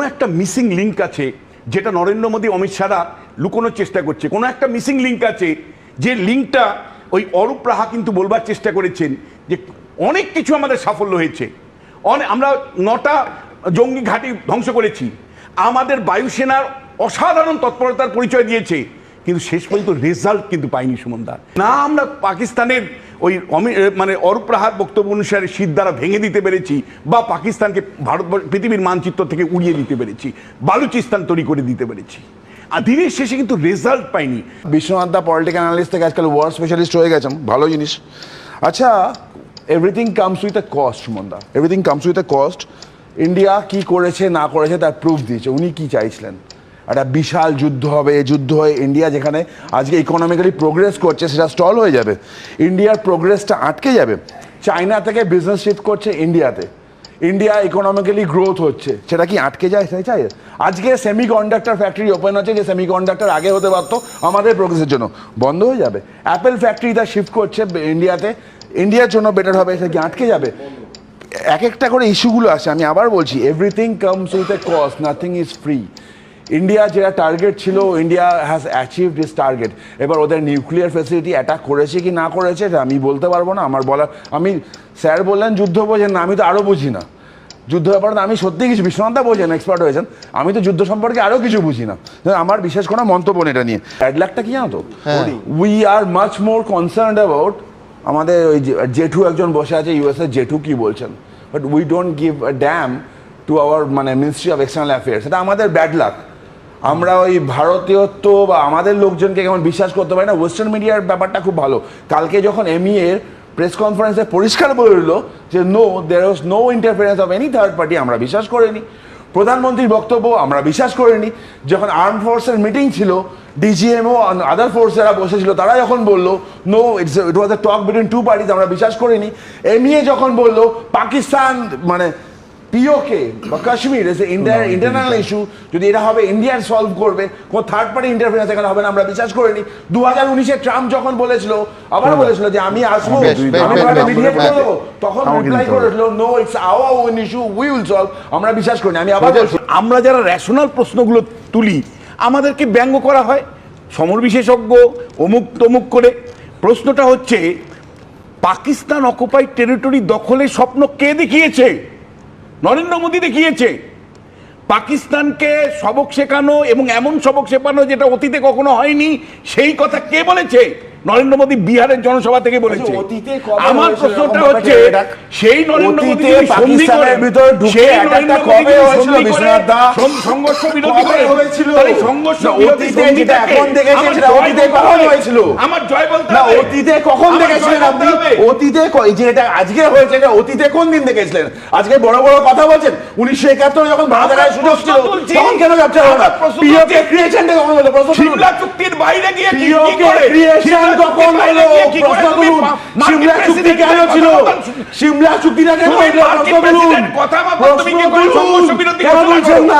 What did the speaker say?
কোনো একটা missing link আছে যেটা নরেন্দ্র মোদী, অমিত শাহরা লুকোনোর চেষ্টা করছে। কোনো একটা মিসিং লিঙ্ক আছে যে লিঙ্কটা ওই অরূপ রাহা কিন্তু বলবার চেষ্টা করেছেন যে অনেক কিছু আমাদের সাফল্য হয়েছে। অনেক আমরা নটা জঙ্গি ঘাঁটি ধ্বংস করেছি। আমাদের বায়ুসেনার অসাধারণ তৎপরতার পরিচয় দিয়েছে। কিন্তু শেষ পর্যন্ত রেজাল্ট কিন্তু পাইনি সুমনদা। না আমরা পাকিস্তানের ওই অমি- মানে অরূপ রাহার বক্তব্য অনুসারে শীত দ্বারা ভেঙে দিতে পেরেছি বা পাকিস্তানকে ভারত, পৃথিবীর মানচিত্র থেকে উড়িয়ে দিতে পেরেছি, বালুচিস্তান তৈরি করে দিতে পেরেছি। আর দিনের শেষে কিন্তু রেজাল্ট পাইনি। বিশ্বনাথ দা পলিটিক্যাল অ্যানালিস্ট থেকে আজকাল ওয়ার স্পেশালিস্ট হয়ে গেছেন, ভালো জিনিস। আচ্ছা everything comes with a cost সুমনদা everything comes with a cost India কি করেছে, না করেছে, তার প্রুফ দিয়েছে। উনি কি চাইছিলেন? একটা বিশাল যুদ্ধ হবে। এই যুদ্ধ হয়ে ইন্ডিয়া যেখানে আজকে ইকোনমিক্যালি প্রোগ্রেস করছে, সেটা স্টল হয়ে যাবে। ইন্ডিয়ার প্রোগ্রেসটা আটকে যাবে। চায়না থেকে বিজনেস শিফট করছে ইন্ডিয়াতে ইন্ডিয়া ইকোনমিক্যালি গ্রোথ হচ্ছে। সেটা কি আটকে যায়? সেটাই চাই। আজকে সেমি কন্ডাক্টর ফ্যাক্টরি ওপেন হচ্ছে, যে সেমি কন্ডাক্টর আগে হতে পারতো আমাদের প্রোগ্রেসের জন্য। বন্ধ হয়ে যাবে। অ্যাপেল ফ্যাক্টরি ফ্যাক্টরিটা শিফট করছে ইন্ডিয়াতে ইন্ডিয়ার জন্য বেটার হবে, সেটা কি আটকে যাবে? এক একটা করে ইস্যুগুলো আসে। আমি আবার বলছি everything comes with a cost nothing is free India যেটা টার্গেট ছিল India has achieve this target এবার ওদের নিউক্লিয়ার ফেসিলিটি অ্যাটাক করেছে কি না করেছে এটা আমি বলতে পারব না। আমার বলার আমি স্যার বললেন যুদ্ধ বোঝেন না আমি তো আরও বুঝি না। যুদ্ধ ব্যাপারে তো আমি সত্যি কিছু বিশ্বনাথা বোঝেন এক্সপার্ট হয়েছেন। আমি তো যুদ্ধ সম্পর্কে আরও কিছু বুঝি না। আমার বিশেষ কোনো মন্তব্য এটা নিয়ে। ব্যাড লাকটা কি জানো তো? We are much more concern about আমাদের ওই যে- জেঠু একজন বসে আছে ইউএসএ জেঠু কি বলছেন? But we don't give a damn to our মানে মিনিস্ট্রি অফ এক্সটার্নাল অ্যাফেয়ার্স এটা আমাদের ব্যাড লাক আমরা ওই ভারতীয়ত্ব বা আমাদের লোকজনকে কেমন বিশ্বাস করতে পারি না ওয়েস্টার্ন মিডিয়ার ব্যাপারটা খুব ভালো। কালকে যখন এমই এর প্রেস কনফারেন্সে পরিষ্কার বলে দিল যে no there was no interference of any third party আমরা বিশ্বাস করিনি। প্রধানমন্ত্রীর বক্তব্য আমরা বিশ্বাস করিনি। যখন আর্ম ফোর্সের মিটিং ছিল ডিজিএমও আদার ফোর্সেরা বসেছিল, তারা যখন বলল no it's it was a talk between two parties আমরা বিশ্বাস করিনি। এমইএ যখন বলল, পাকিস্তান মানে পিওকে বা কাশ্মীর এস ইন্ডিয়ার ইন্টারনাল ইস্যু যদি এটা হবে ইন্ডিয়ার সলভ করবে কোনো থার্ড পার্টি ইন্টারফারেন্স এখানে হবে না আমরা বিশ্বাস করিনি দু হাজার উনিশে ট্রাম্প যখন বলেছিল আবার বলেছিল যে আমি আসব আমি দেবো। তখন রিপ্লাই করেছিল no it's our own issue we will solve আমরা বিশ্বাস করিনি আমি আবার বলছি আমরা যারা রেশনাল প্রশ্নগুলো তুলি আমাদেরকে ব্যঙ্গ করা হয়। সমর বিশেষজ্ঞ অমুক তমুক করে। প্রশ্নটা হচ্ছে পাকিস্তান অকুপাইড টেরিটরি দখলের স্বপ্ন কে দেখিয়েছে? নরেন্দ্র মোদী দেখিয়েছে, পাকিস্তানকে সবক শেখানো এবং এমন সবক শেখানো যেটা অতীতে কখনো হয়নি, সেই কথা কে বলেছে? নরেন্দ্র মোদী বিহারের জনসভা থেকে বলেছে। আচ্ছা, কবে আমার প্রশ্নটা হচ্ছে সেই নরেন্দ্র মোদী পাকিস্তানের ঢুকে কবে হয়েছিল বিশ্বনাথ দা? সংঘর্ষ বিরোধী করে। হয়েছিল? সংঘর্ষ বিরোধী অতীতে যেটা এখন দেখেছেন সেটা অতীতে কখন হয়েছিল? আমার জয় বলতে না অতীতে কখন দেখেছিলেন আপনি? অতীতে যে এটা আজকে হয়েছে এটা অতীতে কোন দিন দেখেছিলেন? আজকে বড় বড় কথা বলছেন। উনিশশো একাত্তরে যখন ভারত আমরা সুযোগ ছিল তখন কেন যাচ্ছে না? পিওকে তুলছি। ক্রিয়েশনটা কখন হলো? প্রশ্ন। চুক্তির বাইরে গিয়ে কি- কি করে? ক্রিয়েশন কখন হলো প্রশ্ন মার্কিন সিমলা চুক্তি কেন ছিল? সিমলা চুক্তিটা কেন প্রশ্ন তুলুন কথা বলছেন না? কেন বলছেন না?